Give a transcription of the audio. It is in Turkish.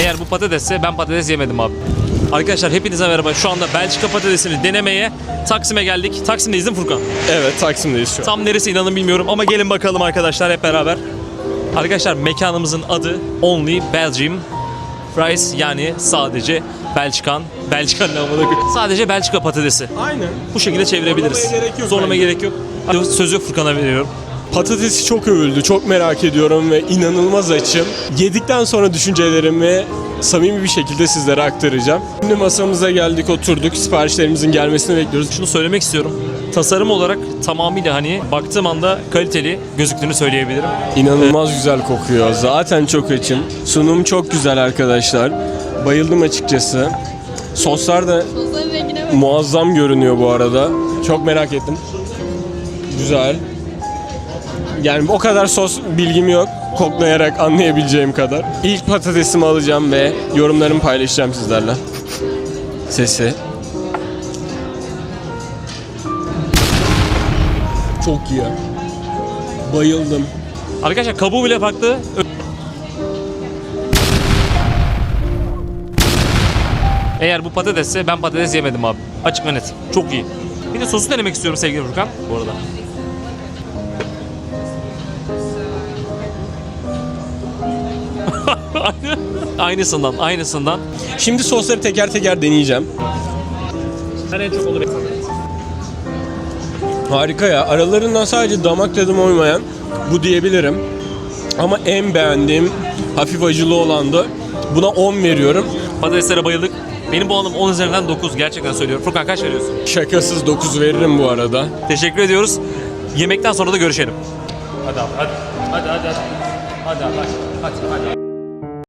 Eğer bu patatesse ben patates yemedim abi. Arkadaşlar hepinize merhaba. Şu anda Belçika patatesini denemeye Taksim'e geldik. Taksim'deyiz değil mi Furkan? Evet Taksim'deyiz şu an. Tam neresi inanın bilmiyorum ama gelin bakalım arkadaşlar hep beraber. Arkadaşlar mekanımızın adı Only Belgium Fries yani sadece Belçikan, Belçikan ne amına koyayım? Sadece Belçika patatesi. Aynen. Bu şekilde çevirebiliriz. Zorlamaya gerek yok Zorlamaya gerek yok. Sözü Furkan'a veriyorum. Patatesi çok övüldü. Çok merak ediyorum ve inanılmaz açım. Yedikten sonra düşüncelerimi samimi bir şekilde sizlere aktaracağım. Şimdi masamıza geldik, oturduk. Siparişlerimizin gelmesini bekliyoruz. Şunu söylemek istiyorum. Tasarım olarak tamamıyla hani baktığım anda kaliteli gözüktüğünü söyleyebilirim. İnanılmaz güzel kokuyor. Zaten çok açım. Sunum çok güzel arkadaşlar. Bayıldım açıkçası. Soslar da muazzam görünüyor bu arada. Çok merak ettim. Güzel. Yani o kadar sos bilgim yok. Koklayarak anlayabileceğim kadar. İlk patatesimi alacağım ve yorumlarımı paylaşacağım sizlerle. Sesi. Çok iyi. Bayıldım. Arkadaşlar kabuğu bile farklı. Eğer bu patatesse ben patates yemedim abi. Açık ve net. Çok iyi. Bir de sosu denemek istiyorum sevgili Furkan bu arada. aynısından, aynısından. Şimdi sosları teker teker deneyeceğim. Ben en çok onu. Harika ya. Aralarından sadece damak tadıma uymayan bu diyebilirim. Ama en beğendiğim hafif acılı olan da buna 10 veriyorum. Patateslere bayıldık. Benim bu anım 10 üzerinden 9 gerçekten söylüyorum. Furkan kaç veriyorsun? Şakasız 9 veririm bu arada. Teşekkür ediyoruz. Yemekten sonra da görüşelim. Hadi abi hadi. Hadi hadi hadi. Hadi abi hadi. Hadi hadi.